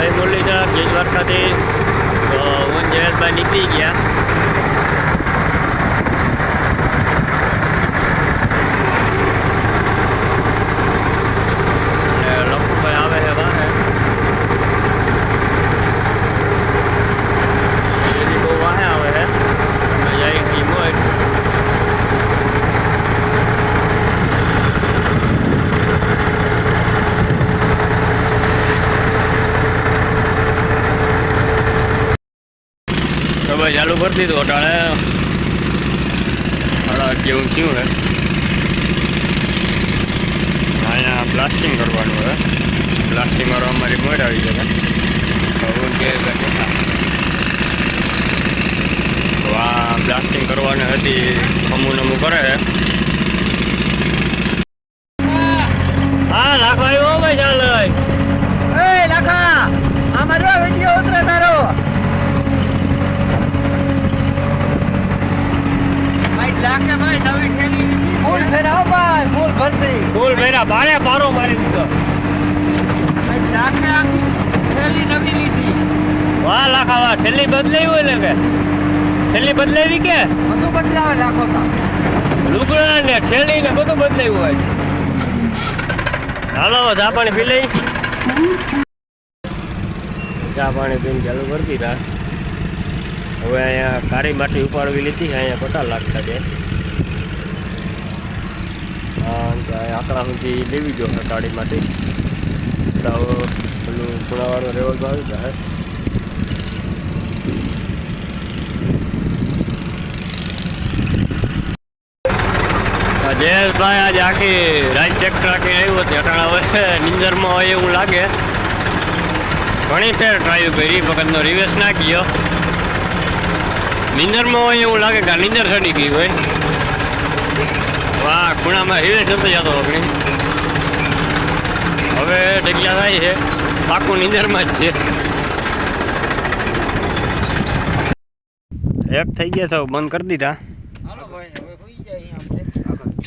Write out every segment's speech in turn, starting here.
જય મુરલીધર જય દ્વારકાધીશ ઓન જયેશભાઈ નીકળી ગયા અને લખુભાઈ આવે છે વાહે દીદી બહુ વાહે આવે છે અને જય કી મોય તો ભાઈ ચાલુ કરી દીધું, અટાણે સાડા જેવું થયું હે? અહીંયા પ્લાસ્ટિંગ કરવાનું હવે પ્લાસ્ટિંગ કરવા અમારી મોર આવી જશે હવે કે આ પ્લાસ્ટિંગ કરવાની હતી અમુક નમું કરે હા. નાખો આવ્યો ભાઈ ચાલ એ લાખા આમાં જો વિડિયો ઉતરે તારો ભાઈ લાખા ભાઈ નવી ઠેલી ફેરાવો ભાઈ ફૂલ ભરતી. ફૂલ ભેરા ભારે પારો મારી દીધો. ભાઈ આખી નવી લીધી. વાહ લાખા વાહ ઠેલી બદલાવી હોય ને કે? ઠેલી બદલાવી કે? બધું બદલાવે લાખો તા. લુગડા ને ઠેલી ને બધું બદલાયું હોય. હાલો ચા પાણી પી લઈ. ચા પાણી પીને ચાલુ કરી દીધા. હવે અહીંયા કાળી માટી ઉપાડવી લીધી અહીંયા પતા લાગતા છે. આકડા સુધી લેવી જો માટી તો પેલું ખૂણાવાળો રેવલ આવી જાય જયેશભાઈ આજે આખી રાજ ટ્રેક્ટર આખી આવ્યો હતી અટાણા હવે નિંદરમાં હોય એવું લાગે. ઘણી ફેર ટ્રાય કરી વખતનો રિવેસ ના ગયો. નિંદરમાં હોય એવું લાગે કે નિંદર ચડી ગઈ હોય. વાહ ખૂણામાં રિવેસ જતો જતો વગણી હવે જગ્યા થાય છે. પાકું નિંદરમાં જ છે. એક થઈ ગયા તો બંધ કરી દીધા. ભાઈ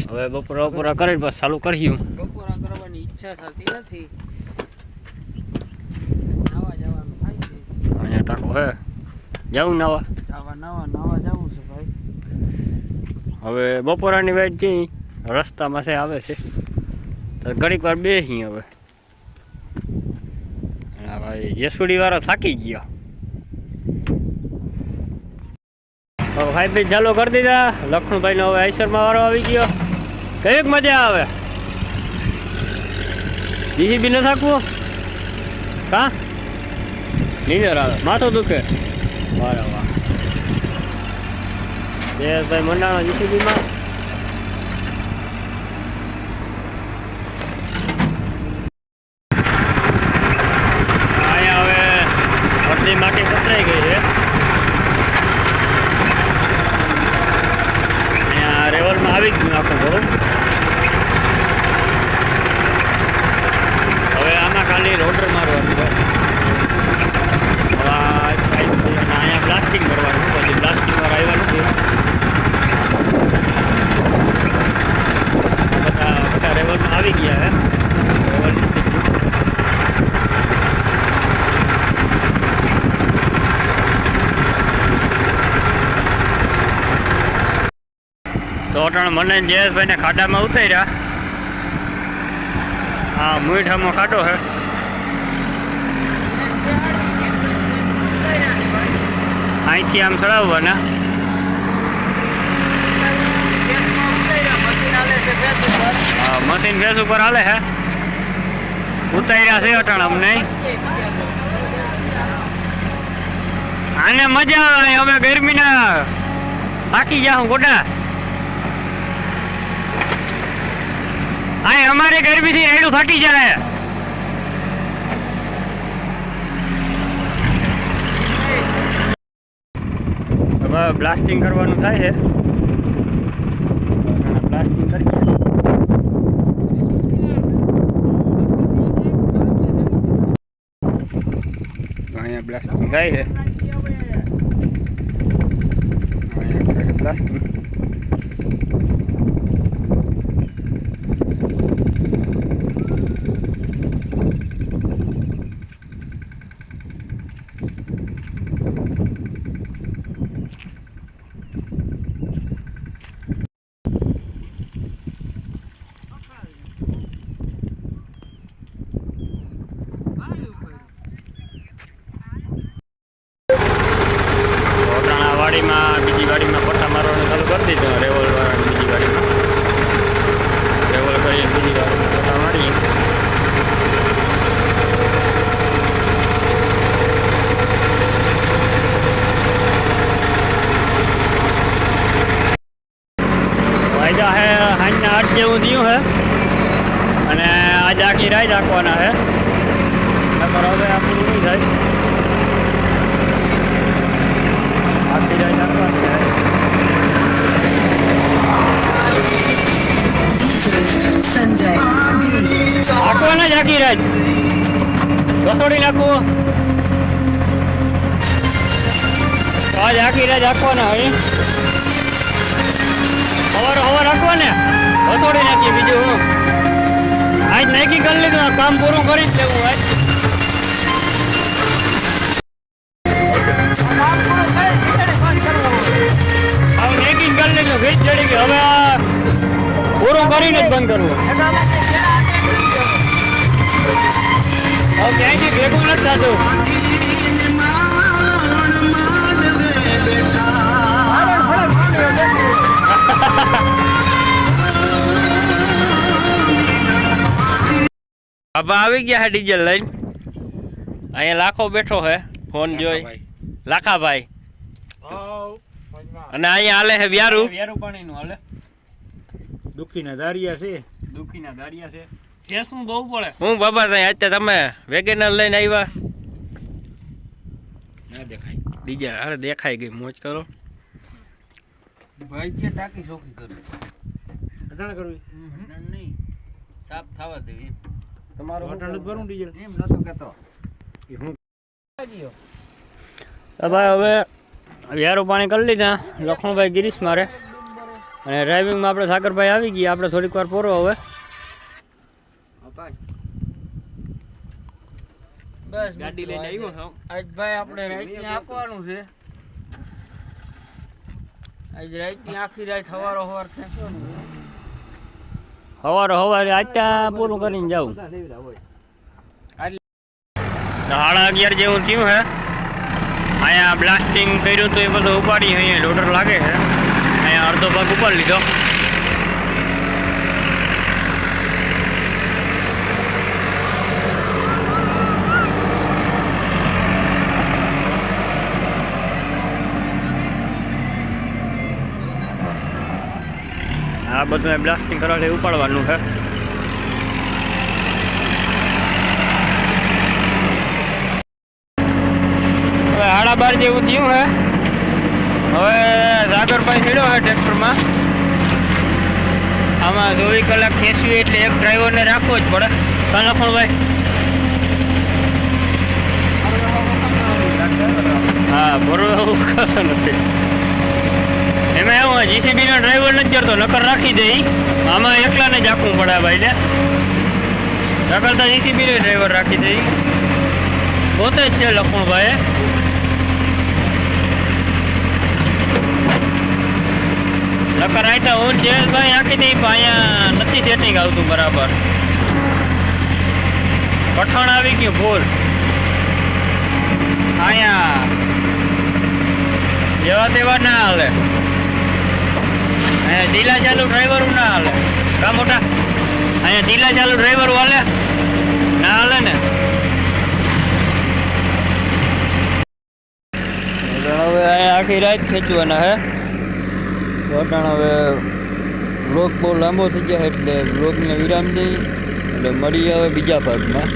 હવે બપોરા બપોરા કરીને બસ ચાલુ કર્યું બપોરા કરવાની ઈચ્છા થતી નથી. નાવા જવાનું થાય છે. અહીંયા ટાંકો હે. જવું નવા. નવા નાવા છે હવે બપોરાની વેચ જઈ રસ્તામાં છે, આવે છે. તો ઘણીક વાર બેસી હવે. ભાઈ યસુડી વાળો થાકી ગયો. હવે ભાઈ ચાલુ કરી દીધા. લક્ષ્મણભાઈનો હવે આઈસરમાં વાળો આવી ગયો. કંઈક મજા આવે? બીજી બી ન થાકવું? કા? નીંદર આવે. માથું દુખે. વાહ. જયેશભાઈ મંડાણો જીસીબીમાં અહીંયા હવે અડધી માટી પથરાઈ ગઈ છે અહીંયા રેવલમાં આવી ગયું આખું ઘરું હવે આમાં ખાલી રોડર મારવાનું છે હવે આ પાઇપ છે અને અહીંયા પ્લાસ્ટિંગ કરવાનું પછી પ્લાસ્ટિંગ વાર આવ્યા નથી બધા બધા રેવલમાં આવી ગયા હે રેવલ નથી ગયું. તો અટાણે મને ને જયેશભાઈને ખાડામાં ઉતાર્યા. હા મીઠામાં ખાડો હે. અહીંથી આમ ચડાવવાના. હા, મશીન ફેસ ઉપર હાલે હે. ઉતાર્યા છે અટાણ અમને. આને મજા આવે, અમે ગરમીના થાકી જાઉં ગોડા. આ અમારે ગરમીથી રેડું ફાટી જાય. હવે બ્લાસ્ટિંગ કરવાનું થાય છે. બ્લાસ્ટિંગ કરીએ અહીંયા બ્લાસ્ટિંગ થાય છે. Revolver, revolver, revolver, revolver, revolver, revolver, revolver, revolver, revolver, revolver, revolver, revolver, revolver, revolver, અહીંયા આઠ જેવું થયું છે અને આજ આખી રાહ રાખવાના હે. નકર હવે આપણું નહીં થાય. આખી રાહ રાખવાની Sanjay. રાખવાના જ આખી રાત રસોડી નાખવું આજ આખી રાત રાખવાના હવે સવાર સવાર રાખવા ને હસોડી નાખીએ બીજું આજ નાખી કરી લીધું કામ પૂરું કરી જ લેવું, આજ. બાબા આવી ગયા હે ડીઝલ લઈને. અહીંયા લાખો બેઠો હે ફોન જોઈ. લાખાભાઈ. અને અહીંયા હાલે હે વ્યારું. વ્યારું પાણીનું હાલે. દુખીના દારિયા છે. દુખીના દારિયા છે. કે શું બહુ પડે? હું બાબા ત્યાં અત્યારે તમે વેગેનર લઈને આવ્યા. ના દેખાય. ડીઝલ અરે દેખાય ગઈ મોજ કરો. ભાઈ કે ટાકી ચોખ્ખી કરવી? કરવી નહીં. સાફ થવા દેવી તમારું ભરું ડીઝલ એમ નતો કેતો એ હું ભાઈ હવે વ્યારું પાણી કરી લીધા. લખણભાઈ ગિરીશ મારે. અને ડ્રાઇવિંગમાં આપણે સાગરભાઈ આવી ગયા. આપણે થોડીક વાર પૂરો હવે. બસ ગાડી લઈને આવ્યો છું. આજ ભાઈ આપણે રાઈટ આંકવાનું છે. આજ રાઈટની આખી રાત સવારો સવાર ખેંચવાનું સવારે સવારે ત્યાં પૂરું કરીને જાઉં. સાડા અગિયાર જેવું થયું હે. અહીંયા બ્લાસ્ટિંગ કર્યું તો એ બધું ઉપાડી અહીંયા લોટર લાગે છે અહીંયા અડધો ભાગ ઉપાડી લીધો. આ બધું એ બ્લાસ્ટિંગ કરવા ઉપાડવાનું છે. હવે સાડા બાર જેવું થયું હે. હવે સાગરભાઈ હેડ્યો હે ટ્રેક્ટરમાં. આમાં ચોવીસ કલાક ખેંચવી એટલે એક ડ્રાઈવરને રાખવો જ પડે. કાં લખણભાઈ હા બરોબર એવું કશો નથી. એમાં એવું હોય જીસીબી નો ડ્રાઈવર નથી કરતો, નકર રાખી દે ઈ. આમાં એકલાને જ આખવું પડે ભાઈ ને નકર તો જીસીબી નો ડ્રાઈવર રાખી દે ઈ. પોતે જ છે લખણભાઈ. નકર આયતા હું જયેશભાઈ આખી દઈ પણ અહીંયા નથી સેટિંગ આવતું બરાબર. પઠાણ આવી ગયું, ભૂલ. અહીંયા. જેવા તેવા ના હાલે. અહીંયા ઢીલા ચાલુ ડ્રાઈવર ના હાલે. કા મોટા? અહીંયા ઢીલા ચાલુ ડ્રાઈવરો હાલે ના હાલે ને? હવે આખી રાત ખેંચવાના હે. વટાણ હવે બ્લોક બહુ લાંબો થઈ ગયા એટલે બ્લોકને વિરામ દઈ. એટલે મળી હવે બીજા ભાગમાં.